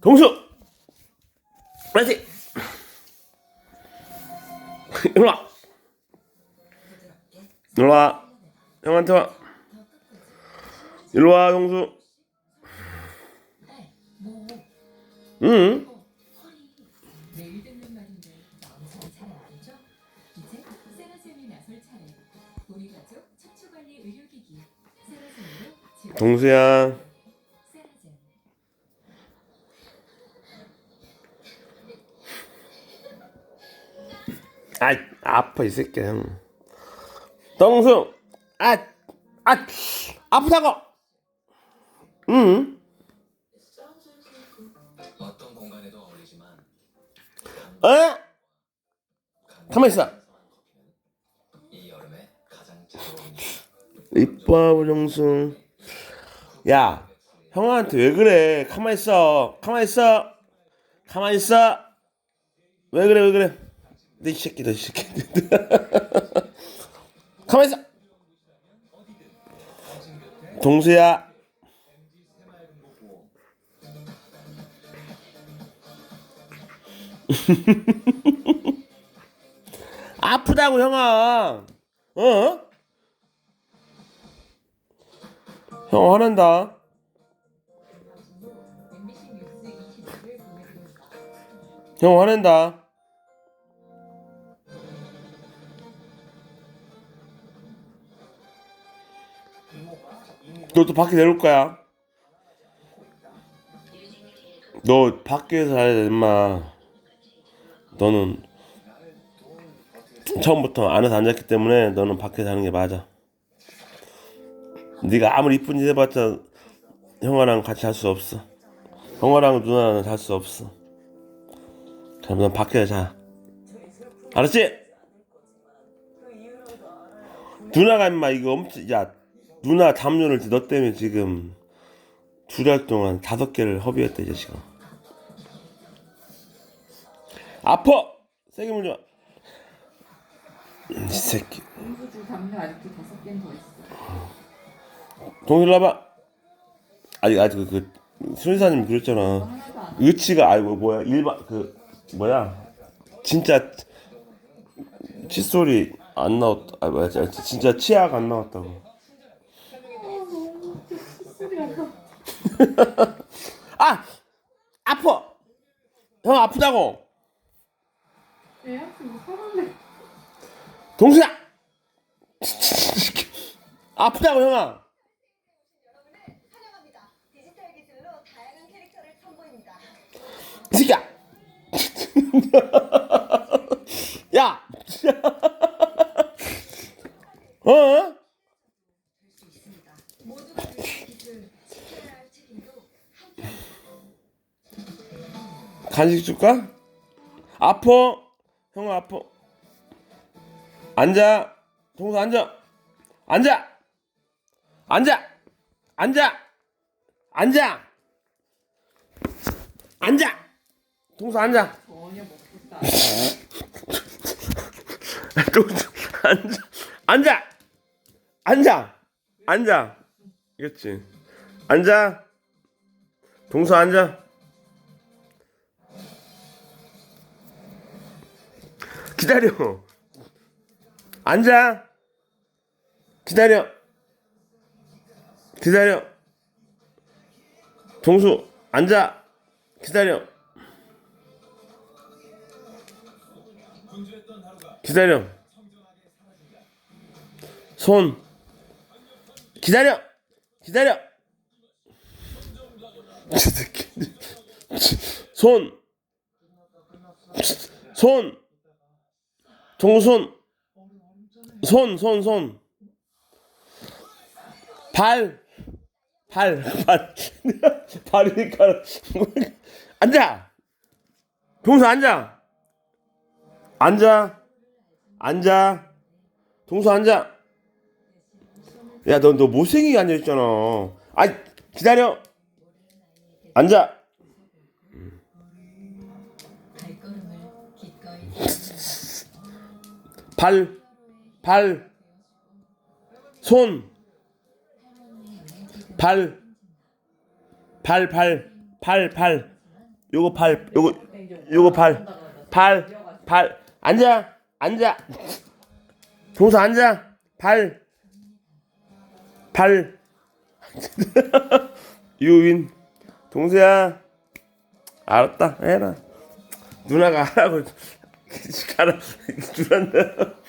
동수! 빨리! 일로 와! 일로 와! 형한테 와! 일로 와, 동수! 응? 듣 아이, 아파, 이 새끼야. 동수! 아! 아! 아프다고! 응? 어떤 공간에도 어울리지만 어? 가만 있어. 이 여름에 가장 잘 어울리는 이뻐, 우정수. 야, 형한테 왜 그래? 가만 있어. 가만 있어. 가만 있어. 왜 그래, 왜 그래? 너이 새끼, 너이 새끼. 가만 있어. 동수야. 아프다고 형아. 어? 형 화낸다. MBC 뉴스 25일 보내드립니다. 형 화낸다. 너 또 밖에 내놓을 거야. 너 밖에서 살야 돼, 임마. 너는 처음부터 안에서 앉았기 때문에 너는 밖에서 하는 게 맞아. 네가 아무리 이쁜 짓 해봤자 형아랑 같이 할 수 없어. 형아랑 누나랑 잘 수 없어. 자, 넌 밖에서 자. 알았지? 누나가 임마 이거 엄청 야 누나 담요를 너 때문에 지금 두 달 동안 다섯 개를 허비했다 이 자식아. 아파 세게 물지 마. 이 새끼. 공수주 담요 아직도 다섯 개는 더 있어. 동일 와봐. 아직 아직 그, 그 수리사님 그랬잖아. 하나도 안 의치가 아이고 뭐야 일반 그 뭐야 진짜 칫솔이 안 나왔 아 뭐야 진짜 치약 안 나왔다고 아 아파 형 아프다고? 지금 사람네. 동수야 아프다고 형아 환영합니다. 디지털 기술로 다양한 캐릭터를 선보입니다. 이 새끼야 야 어? 간식 줄까? 아파 형 아파 앉아. 동서 앉아. 앉아. 앉아. 앉아. 앉아. 앉아. 동서 앉아. 동서 앉아. 앉아. 앉아. 앉아 그렇지. 앉아. 동서 앉아 기다려. 앉아. 기다려. 기다려. 동수 앉아. 기다려. 기다려. 손. 기다려. 기다려. 손. 손, 동손, 손, 손, 손, 발, 발, 발, 발이니까 앉아, 동서 앉아, 앉아, 앉아, 동서 앉아. 야, 너, 너 못생기게 앉아있잖아. 아, 기다려. 앉아. 발, 발, 손, 발, 발, 발, 팔, 팔. 요거 팔, 요거, 요거 팔. 팔, 팔. 앉아, 앉아. 동서 앉아. 팔, 팔. 유인. 동서야. 알았다. 해라. 누나가 하라고. 가라. 누나.